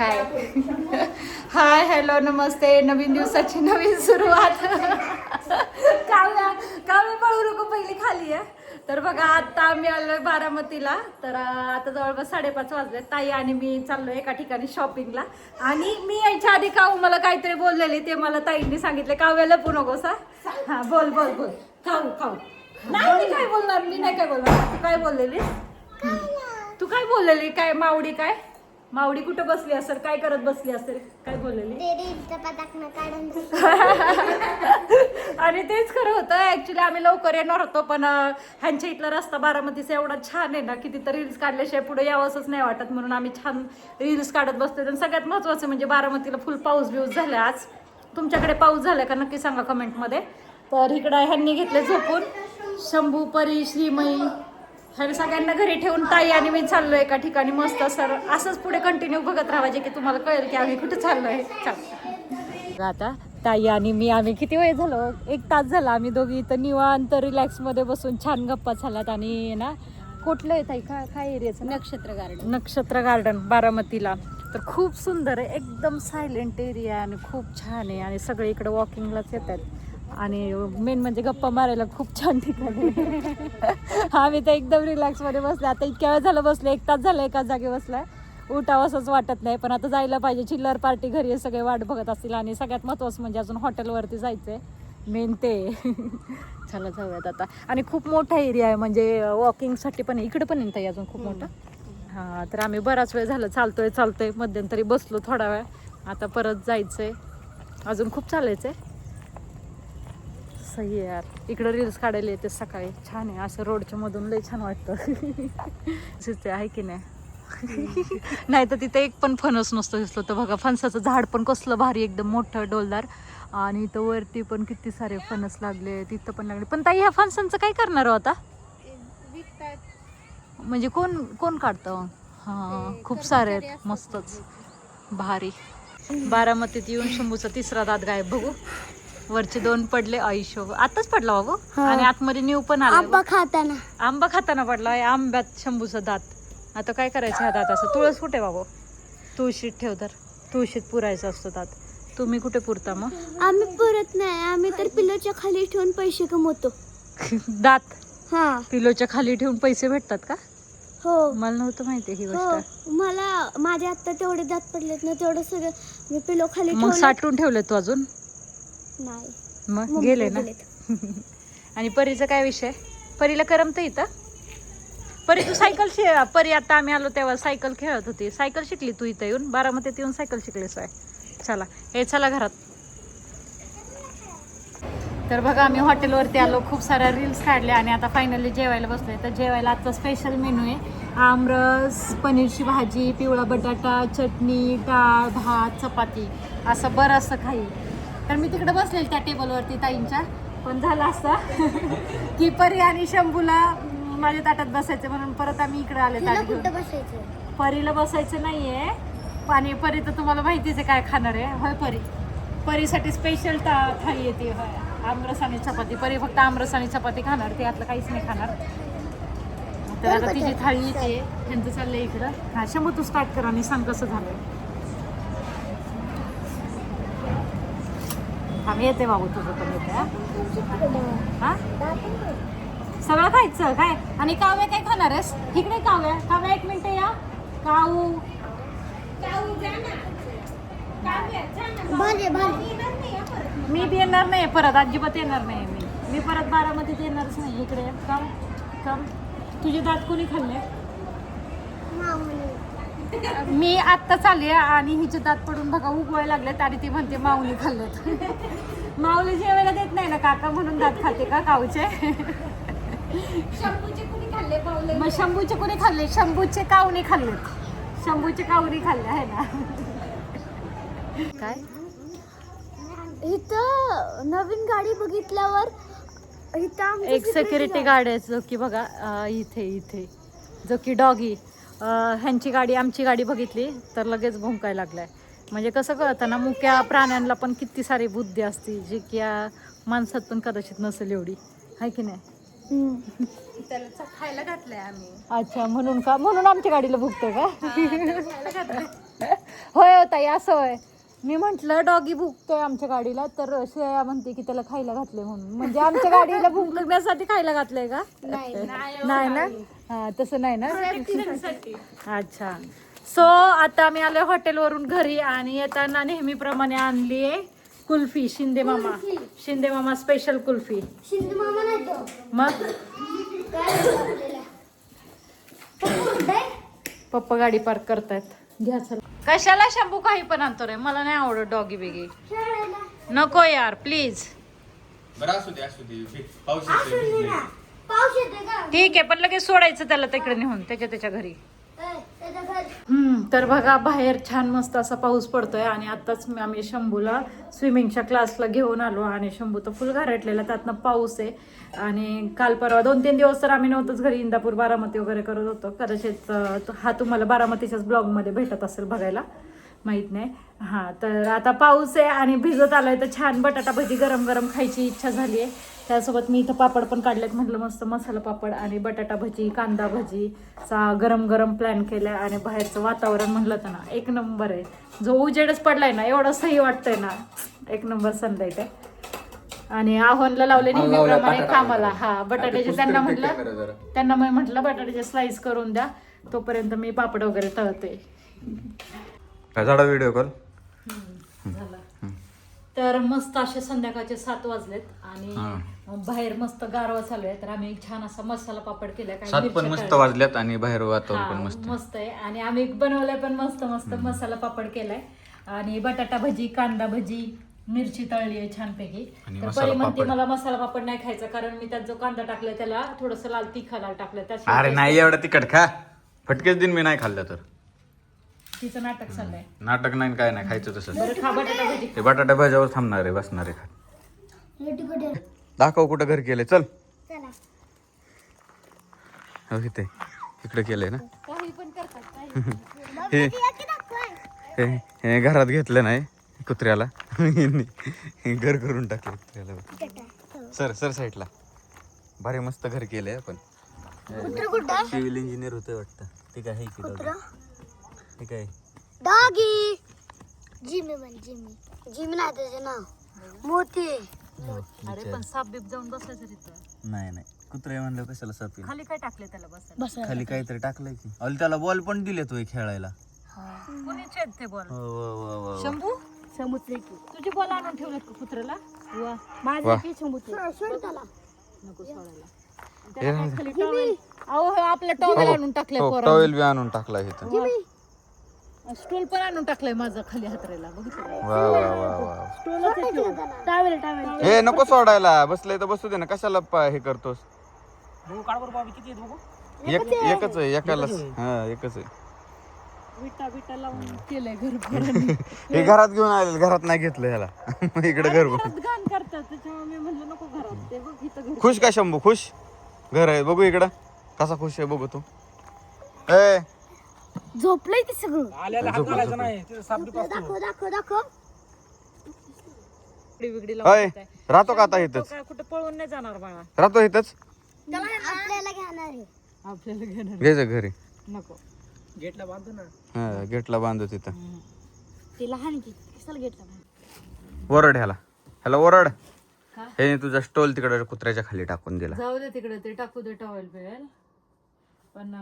काय hi hello नमस्ते. नवीन दिवसाची नवीन सुरुवात. काव्या काव्या पळू नको पहिली खाली आहे. तर बघा आता आम्ही आलोय बारामतीला. तर आता जवळपास साडेपाच वाजले ताई आणि मी चाललोय एका ठिकाणी शॉपिंगला आणि मी यायच्या आधी काऊ मला काहीतरी बोललेले ते मला ताईंनी सांगितले. काव्याला लपू नकोस हा. हा बोल बोल बोल. खाऊ खाऊ. नाही मी काय बोलणार? मी नाही काय बोलणार. तू काय बोललेली तू काय बोललेली? काय मावडी काय? मावडी कुठं बसली असेल? काय करत बसली असेल? काय काढून आणि तेच खरं होतं. ऍक्च्युली आम्ही लवकर येणार होतो पण ह्यांच्या इथला रस्ता बारामतीचा एवढा छान आहे ना की तिथं रील्स काढल्याशिवाय पुढे यावंसच नाही वाटत. म्हणून आम्ही छान रील्स काढत बसतोय. आणि सगळ्यात महत्वाचं म्हणजे बारामतीला फुल पाऊस बिऊस झाला आज. तुमच्याकडे पाऊस झालाय का? नक्की सांगा कमेंटमध्ये तर इकडं ह्यांनी घेतले झोपून. शंभू परी श्रीमयी. ह्या सगळ्यांना घरी ठेवून ताई आणि मी चाललो एका ठिकाणी मस्त सर. असंच पुढे कंटिन्यू बघत राहायचे की तुम्हाला कळेल की आम्ही कुठे चाललोय. चल. आता ताई आणि मी आम्ही किती वेळ झालो? एक तास झाला. आम्ही दोघी इथं निवांत रिलॅक्समध्ये बसून छान गप्पा झाल्यात आणि ना कुठलं आहे ताई? काय काय एरियाचं नक्षत्र गार्डन नक्षत्र गार्डन बारामतीला. तर खूप सुंदर आहे. एकदम सायलेंट एरिया आणि खूप छान आहे. आणि सगळे इकडे वॉकिंगलाच येतात आणि मेन म्हणजे गप्पा मारायला खूप छान ठिकाण. आम्ही तर एकदम रिलॅक्समध्ये बसले. आता इतक्या वेळ झालं बसले एक तास झालं एका जागी बसलाय उठावंसंच वाटत नाही पण आता जायला पाहिजे. चिल्लर पार्टी घरी सगळे वाट बघत असतील. आणि सगळ्यात महत्वाचं म्हणजे अजून हॉटेलवरती जायचंय. मेन ते. चला जाऊयात आता. आणि खूप मोठा एरिया आहे म्हणजे वॉकिंगसाठी पण इकडे पण येत अजून खूप मोठा? हा तर आम्ही बराच वेळ झालं. चालतोय चालतोय. मध्यंतरी बसलो थोडा वेळ. आता परत जायचंय. अजून खूप चालायचंय. सही आहे यार. इकडं रील्स काढायला येते सकाळी. छान आहे. असं रोडच्या मधून लय छान वाटतं. तिथे आहे की नाही? नाही तर तिथे एक पण फणस नसतो दिसलो. तर बघा फणसाचं झाड पण कसलं भारी एकदम मोठं डोलदार. आणि इथं वरती पण किती सारे फणस लागले तिथं पण लागले. पण ताई ह्या फणसांचं काय करणार हो आता? म्हणजे कोण कोण काढतं? हा खूप सारे आहेत. मस्तच. भारी. बारामतीत येऊन शंभूचा तिसरा दात गायब. बघू. वरचे दोन पडले आयुष्य आताच पडला बाबू? आणि आतमध्ये न्यू पण आला आंबा खाताना. आंबा खाताना पडला. आहे आंब्यात शंभूचा दात. आता काय करायचं ह्या दाताचं? तुळस कुठे बाबू? तुळशीत ठेव तर. तुळशीत पुरायचा असतो दात. तुम्ही कुठे पुरता मग? आम्ही पुरत नाही. आम्ही तर पिलोच्या खाली ठेवून पैसे कमवतो. दात? हा. पिलोच्या खाली ठेवून पैसे भेटतात का? हो. मला नव्हतं माहिती ही हो. गोष्ट मला माझे आता तेवढे दात पडलेत ना तेवढं सगळं मी पिलो खाली मग ठेवलं. साठवून ठेवले तू अजून? नाही. मग गेले ना? गेलेत. आणि परीचा काय विषय? परीला करमत इथं? परी तू सायकल शि परी आता आम्ही आलो तेव्हा सायकल खेळत होती. सायकल शिकली तू इथं येऊन? बारामतीत येऊन सायकल शिकलीस आहे चला हे चला घरात. तर बघा आम्ही हॉटेलवरती आलो. खूप साऱ्या रील्स काढल्या आणि आता फायनली जेवायला बसलोय. तर जेवायला आजचा स्पेशल मेनू आहे. आमरस पनीरची भाजी पिवळा बटाटा चटणी डाळ भात चपाती. असं बरंचसं खाईल तर मी तिकडे बसलेली त्या टेबलवरती ताईंच्या. पण झालं असं. की परी आणि शंभूला माझ्या ताटात बसायचं म्हणून परत आम्ही इकडे आले ताट घेऊन. परीला बसायचं नाहीये. पाणी परी तर तुम्हाला माहितीच आहे काय खाणार आहे. होय परी? परीसाठी स्पेशल थाळी येते होय. आमरस आणि चपाती. परी फक्त आमरस आणि चपाती खाणार. ते यातलं काहीच नाही खाणार. तर आता तिची थाळी येते त्यांचं चाललंय इकडं. हा शंभू तू स्टार्ट कर आणि सांग कसं झालंय. आम्ही येते बाबू तुझं पण येते हा? हा सगळं खायचं काय? आणि काव्या काय खाणार आहेस? इकडे काव्या काव्या एक मिनिट या. काऊ. मी बी येणार नाही परत अजिबात येणार नाही मी. मी परत बारामतीत येणारच नाही इकडे कम कम तुझे दात कोणी खाल्ले? मी आत्ता चालले आणि हिचे दात पडून बघा उगवायला लागलेत आणि ती म्हणते माऊली खाल्लेत. माऊली जेवायला देत नाही ना काका म्हणून दात खाते का काऊचे? मग शंभूचे कोणी खाल्ले? शंभूचे कावणे खाल्लेत. शंभूचे कावणी खाल्ले आहे ना? काय? इथं नवीन गाडी बघितल्यावर इथं एक सिक्युरिटी. गार्ड आहे जो की बघा इथे इथे. जो की डॉगी ह्यांची गाडी आमची गाडी बघितली तर लगेच भुंकाय लागलाय. म्हणजे कसं कळतं ना मुक्या प्राण्यांना पण किती सारी बुद्धी असते जी की या माणसात पण कदाचित नसेल एवढी. आहे की नाही. त्याला खायला घातलंय आम्ही. अच्छा म्हणून का? म्हणून आमच्या गाडीला भुकतो का? होय ताई असं होय. मी म्हंटल डॉगी भुकतोय आमच्या गाडीला? तर श्रेया म्हणते की त्याला खायला घातले म्हणून. म्हणजे आमच्या गाडीला भूक लागण्यासाठी खायला घातलंय का? नाही ना? हा तसं नाही ना? अच्छा. सो आता आम्ही आलोय हॉटेलवरून घरी आणि येताना नेहमीप्रमाणे आणली आहे कुल्फी. शिंदे मामा शिंदे मामा स्पेशल कुल्फी मग? पप्पा गाडी पार्क करतायत. घ्या चला. कशाला शंभू काही पण आणतो रे? मला नाही आवडत डॉगी बिगी. नको यार प्लीज बरं असू दे असू दे भि- पाऊस येतोय भिजलंय. पाऊस येते का? ठीक आहे पण लगेच सोडायचं त्याला तिकडे नेऊन त्याच्या त्याच्या घरी ए, त्याच्या घरी हम्म, तर बघा बाहेर छान मस्त असा पाऊस पडतोय आणि आताच आम्ही शंभूला स्विमिंगच्या क्लासला घेऊन आलो आणि शंभू तर फुल घारटलेला त्यातनं पाऊस आहे. आणि काल परवा दोन तीन दिवस तर आम्ही नव्हतंच घरी इंदापूर बारामती वगैरे करत होतो. कदाचित हा तुम्हाला बारामतीच्याच ब्लॉगमध्ये भेटत असेल बघायला माहीत नाही. हां तर आता पाऊस आहे आणि भिजत आलोय तर छान बटाटा भजी गरम गरम खायची इच्छा झाली आहे त्यासोबत मी इथं पापड पण काढलेत म्हटलं मस्त मसाला पापड आणि बटाटा भजी कांदा भजीचा गरम गरम प्लॅन केलाय आणि बाहेरचं वातावरण म्हणलं तर ना एक नंबर आहे. जो उजेडच पडलाय ना एवढं सही वाटतंय ना. एक नंबर सनलाईट आहे. आणि आव्हानला लावले नेहमीप्रमाणे. कामाला. हा बटाट्याचे त्यांना म्हटलं. त्यांना मी म्हटलं बटाट्याचे स्लाइस करून द्या. तोपर्यंत मी पापड वगैरे तळते. झाला व्हिडिओ कॉल तर मस्त असे संध्याकाळचे सात वाजलेत आणि बाहेर मस्त गारवा चालू आहे. तर आम्ही एक छान असा मसाला पापड सात पण मस्त. वाजल्यात आणि बाहेर वातावरण पण मस्त मस्त आहे. आणि आम्ही बनवलाय पण मस्त मस्त मसाला पापड केलाय. आणि बटाटा भजी कांदा भजी मिरची तळली आहे छानपैकी. आणि तर परी म्हणते. मला मसाला पापड नाही खायचा कारण मी त्यात जो कांदा टाकलाय त्याला थोडस लाल तिखा टाकलाय. अरे त्याशिवाय नाही एवढं तिखट खा. फटकेच दिन मी नाही खाल्लं तर. तिचं नाटक चाललंय. नाटक नाही काय नाही खायचं तसं. बटाटा भजी. ते बटाटा भाज्यावर थांबणार आहे बसणार खा आहे. दाखव कुठं घर केलंय. चल. चला. हो इथे. इकडे केलंय ना. काही पण करतात काही हे? हे हे घरात घेतलं नाही कुत्र्याला. हे घर करून टाकलं कुत्र्याला. सर सर साईडला. भारी मस्त घर केलंय आपण. सिव्हिल इंजिनियर होतं वाटतं. ठीक आहे की कुत्रं? ठीक आहे. डॉगी. जिमी म्हण जिमी. जिमी नाही त्याचं नाव. मोती. अरे पण साप बीप जाऊन बसायचं तिथं नाही नाही. कुत्रे म्हणलं कशाला सापी खाली काय टाकले त्याला बसायला? बस खाली काहीतरी टाकलंय की. अल त्याला बॉल पण दिले तो खेळायला. कुणी छेद ते बॉल? हो, वा. शंभू? समुद्र की. तुझी बॉल आणून ठेवलेत का कुत्र्याला? वा. की समुद्र त्याला. नको सोडायला. त्याला काय खाली towel- अहो हे आपलं टॉवेल आणून टाकलंय हो पोरांनी. टॉवेल बी आणून टाकला इथं. स्टूल पण आणून टाकलंय माझं खाली हातरेला. बघितलं? का? वा वा वा वा. Towel towel. हे नको सोडायला. बसलंय तर बसू दे ना. कशाला पा- हे करतोस? एक एकच आहे. एकालाच हा एकच आहे. विटा विटा लावून केलंय घर पोरांनी. हे घरात घेऊन आले घरात नाही घेतलं ह्याला. इकडे घर बघ. घरात घाण करतात. त्याच्यामुळे मी म्हणलं नको घरात. ते बघ इथं घर खुश का शंभू? खुश? घर आहे. बघू इकडं. कसा खुश आहे बघू तू. ए झोपलंय ते सगळं. दाखव दाखव दाखव. बिगडी बिगडी होय लावून राहतो का आता इथंच? काय कुठे पळून नाही जाणार बाळा. राहतो इथंच? आपल्याला घेणार आहे. आपल्याला घेणार घ्यायचं घरी. नको. हा गेटला बांधू तिथं. ते लहान की कशाला घेतलं ओरड ह्याला. ह्याला ओरड? हे? तुझा स्टोल तिकडे कुत्र्याच्या खाली टाकून दिला. जाऊ दे तिकडे ते टाकू दे टॉवेल बिवेल. पण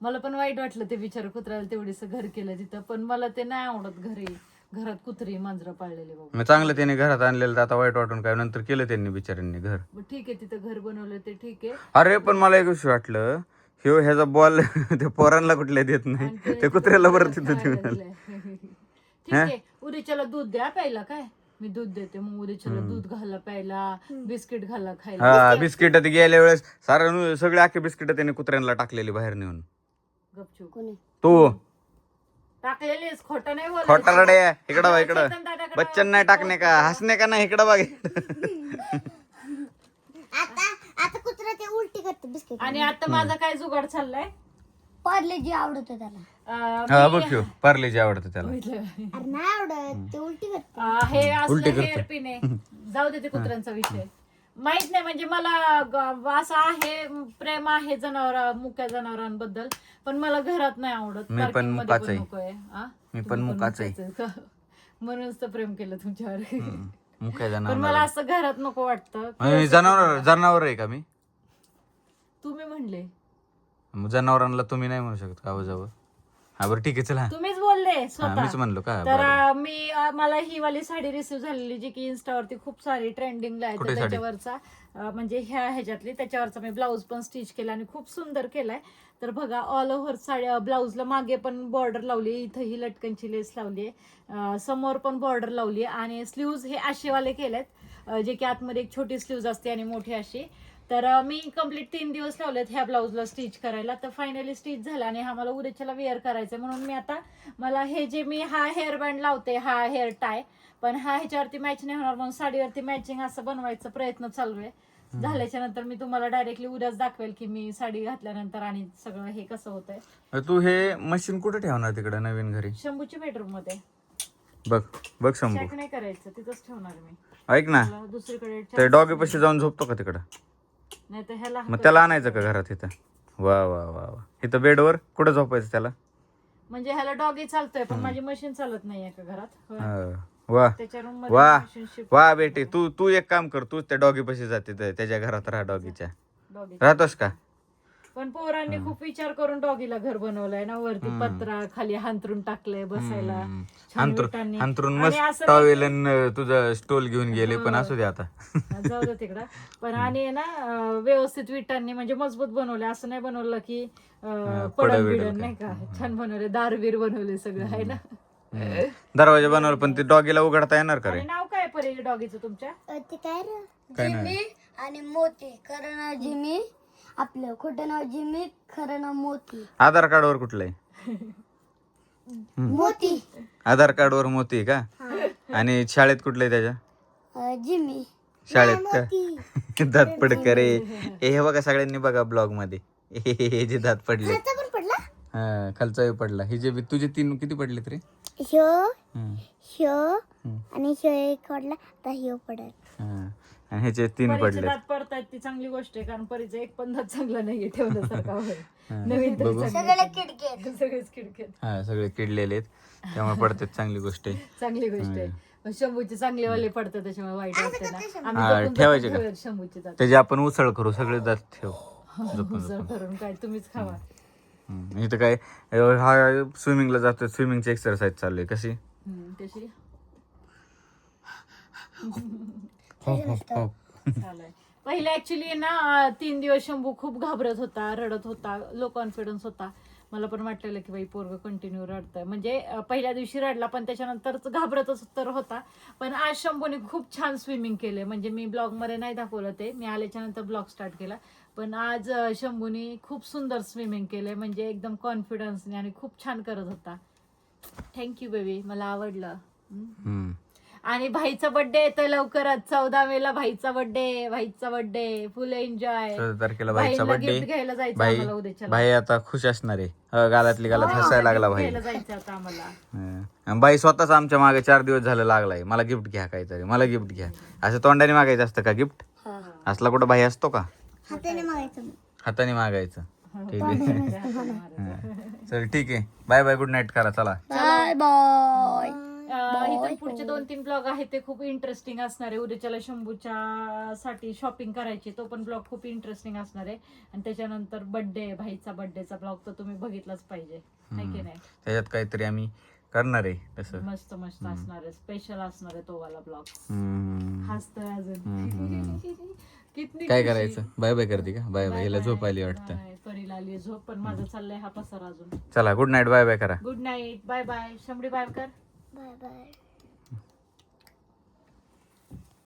मला पण वाईट वाटलं ते बिचार कुत्र्याला तेवढीस घर केलं तिथं पण मला ते नाही आवडत घरी. घरात कुत्री मांजरं पाळलेले बाबा मग चांगलं त्याने घरात आणलेलं तर आता वाईट वाटून काय नंतर केलं त्यांनी बिचाऱ्यांनी घर. मग ठीक आहे तिथं घर बनवलं ते ठीक आहे. अरे पण मला एक गोष्ट वाटलं ह्यो ह्याचा बॉल ते पोरांना कुठल्या देत नाही ते कुत्र्याला बरं तिथं देऊन आलं. ठीक आहे उद्याच्याला दूध द्या प्यायला काय? मी दूध देते. मग उद्याच्याला दूध घाला प्यायला बिस्किट घाला खायला. हा बिस्किट? ते गेल्या वेळेस सारा सगळे आखे बिस्किट त्याने कुत्र्यांना टाकलेली बाहेर नेऊन. गपचूप. कोणी? तू? टाकलेलीस खोटं नाही. खोटा रडे. इकडं बा इकडं. बच्चन नाही टाकणे का? हसणे का नाही? इकडं बघ. आता आता कुत्रा ते उलटी करते बिस्किट. आणि आता माझा काय जुगाड चाललाय? पार्ले जी आवडत त्याला. अं, हा बघ पार्लेजी आवडतं त्याला. अरे नाही आवडत ते उलटी करते. अं, हे असलं पिन आहे जाऊ दे ते कुत्र्यांचा विषय. माहीत नाही म्हणजे मला ग- असं आहे प्रेम आहे जनावर मुक्या जनावरांबद्दल पण मला घरात नाही आवडत. मी पण Parking मध्ये मुकाच आहे. नकोय. आ? मी पण तुम्ही मुकाच आहे. मुकाच आहे का? म्हणूनच तर प्रेम केलं तुमच्यावर. मुख्य पण मला जनावर असं घरात नको वाटतं. जनावर जनावर आहे का मी? तुम्ही म्हणले. मग जनावरांना तुम्ही नाही म्हणू शकत का जावं हा बरं ठीक आहे चला. तुम्हीच बोलले हा मीच स्वतः म्हणलो का? तर बरं. अं, मी अं, मला ही वाली साडी रिसिव्ह झालेली जी की इन्स्टावरती खूप सारी ट्रेंडिंगला आहे कुठे तर साडी? त्याच्यावरचा अं, म्हणजे ह्या ह्याच्यातली त्याच्यावरचा मी ब्लाऊज पण स्टिच केला आणि खूप सुंदर केलाय. तर बघा ऑल ओव्हर साडी ब्लाऊजला मागे पण बॉर्डर लावली इथं ही लटकनची लेस लावली आहे. समोर पण बॉर्डर लावली आणि स्लीव्ज हे आशेवाले केलेत. अं, जे की आतमध्ये एक छोटी स्लीव्ज असते आणि मोठी अशी. तर मी कंप्लीट तीन दिवस लावलेत ह्या ब्लाऊजला स्टिच करायला. तर फायनली स्टिच झाला आणि हा मला उद्याच्याला वेअर करायचा म्हणून मी आता मला हे जे मी हा हेअर बँड लावते हा हेअर टाय पण हा ह्याच्यावरती मॅच नाही होणार. म्हणून साडीवरती मॅचिंग असं बनवायचा प्रयत्न चालू आहे. झाल्याच्यानंतर मी तुम्हाला डायरेक्टली उद्याच दाखवेल की मी साडी घातल्यानंतर आणि सगळं हे कसं होतंय. तू हे मशीन कुठे ठेवणार तिकडे नवीन घरी? शंभूच्या बेडरूममध्ये. बघ बघ शंभू. नाही करायचं तिथंच ठेवणार मी. ऐक ना दुसरीकडे डॉगी पशी जाऊन झोपतो का तिकडं? नाही तर ह्याला मग त्याला आणायचं का घरात इथं? वा वा वा वा. इथं बेडवर कुठं झोपायचं त्याला? म्हणजे ह्याला डॉगी चालतोय पण माझी मशीन चालत नाहीये का घरात. होय. हा. वा. त्याच्या रूम वा. वा बेटे तू तू एक काम कर तू त्या डॉगी पशी जाते त्या- त्याच्या घरात राहा डॉगीच्या डॉगी राहतोस का? पण पोरांनी खूप विचार करून डॉगीला घर बनवलंय ना वरती पत्रा खाली हांतरून टाकलंय बसायला. छान अंतरून विटांनी. अंतरून आणि मस्त असं टॉवेल तुझं स्टोल घेऊन गेले पण असू दे आता. जाऊ दे तिकडं. पण आणि आहे ना अं, व्यवस्थित विटांनी म्हणजे मजबूत बनवले. असं नाही बनवलं की पडन बिडल बिडन नाही का? छान बनवले दारवीर बनवले सगळं आहे ना? दरवाजा बनवलं पण ते डॉगीला उघडता येणार का रे? आणि नाव काय परे डॉगीचं तुमच्या? अ, ते काय रे? काय नाही. जिमी आणि मोती. नाव जिमी. आपलं खोटं नाव जिमी खरं नाव मोती. आधार कार्डवर कुठलं आहे? मोती. आधार कार्डवर मोती आहे का? आणि शाळेत कुठलं आहे त्याच्या? अ, जिमी. शाळेत का? दात पडक रे हे बघा सगळ्यांनी बघा ब्लॉगमध्ये. हे हे- हे जे दात पडले. खालचा पण पडला? हा खालचा हे पडला. हे जे तुझे तीन किती पडलेत रे? ह्यो ह्यो आणि ह्यो एक पडला तर ह्यो पडत हा. आणि ह्याचे तीन पडले दात पडतायत ती चांगली गोष्ट आहे कारण परीचा एक पण दात चांगला नाहीये ठेवण्यासारखा होय हा. नवीन तरी सगळेच हा सगळे किडलेले आहेत. त्यामुळे पडतात चांगली गोष्ट आहे. चांगली गोष्ट आहे. पण शंभूचे चांगले वाले पडतात त्याच्यामुळे वाईट वाटते ना. हा, ठेवायचे का? शंभूचे दात. त्याचे आपण उसळ करू सगळे दात ठेव. जपून उसळ करून काय तुम्हीच खावा. इथं काय हा स्विमिंगला जातोय स्विमिंगची एक्सरसाइज चालू आहे कशी? कशी? हो हो हो. चालय पहिले ऍक्च्युली ना तीन दिवस शंभू खूप घाबरत होता रडत होता लो कॉन्फिडन्स होता. मला पण वाटलेलं की बाई पोरग कंटिन्यू रडतंय. म्हणजे पहिल्या दिवशी रडला पण त्याच्यानंतर घाबरतच तर होता. पण आज शंभूने खूप छान स्विमिंग केले म्हणजे मी ब्लॉगमध्ये नाही दाखवलं ते. मी आल्याच्यानंतर ब्लॉग स्टार्ट केला. पण आज शंभूने खूप सुंदर स्विमिंग केले म्हणजे एकदम कॉन्फिडन्सने आणि खूप छान करत होता. थँक्यू बेबी मला आवडलं. आणि भाईचा बर्थडे येतोय लवकरच. चौदा मेला भाईचा बर्थडे भाईचा बर्थडे फुल एन्जॉय चौदा तारखेला भाईचा गिफ्ट घ्यायला बर्थडे जायचं भाई आम्हाला उद्याच्या भाई आता खुश असणार आहे. अं, गालातली गालात हसायला लागला भाई. घ्यायला जायचं आता आम्हाला. हं. आणि बाई स्वतःच आमच्या मागे चार दिवस झालं लागलाय. मला गिफ्ट घ्या काहीतरी. मला गिफ्ट घ्या. असं तोंडाने मागायचं असतं का गिफ्ट असला कुठं भाई असतो का? हाताने मागायचं हाताने मागायचं. ठीक आहे. हं. चल ठीक आहे. बाय बाय गुड नाईट करा. चला. बाय बाय अं, इथून पुढचे दोन तीन ब्लॉग आहेत ते खूप इंटरेस्टिंग असणार आहे. उद्याच्याला शंभूच्या साठी शॉपिंग करायची तो पण ब्लॉग खूप इंटरेस्टिंग असणार आहे. आणि त्याच्यानंतर बर्थडे भाईचा बर्थडेचा ब्लॉग तर तुम्ही बघितलाच पाहिजे. है की नाही? त्याच्यात काहीतरी आम्ही करणार आहे तसं. मस्त मस्त असणार आहे. स्पेशल असणार आहे तो वाला ब्लॉग. हम्म. हसतोय अजून. किती काय. करायचं? बाय बाय करते का? Bye bye. हिला. झोप आली वाटतं. परीला आली झोप पण माझा चाललाय हा पसार अजून. चला गुड नाईट बाय बाय करा. गुड नाईट बाय बाय शंभरी बाय कर बाय बाय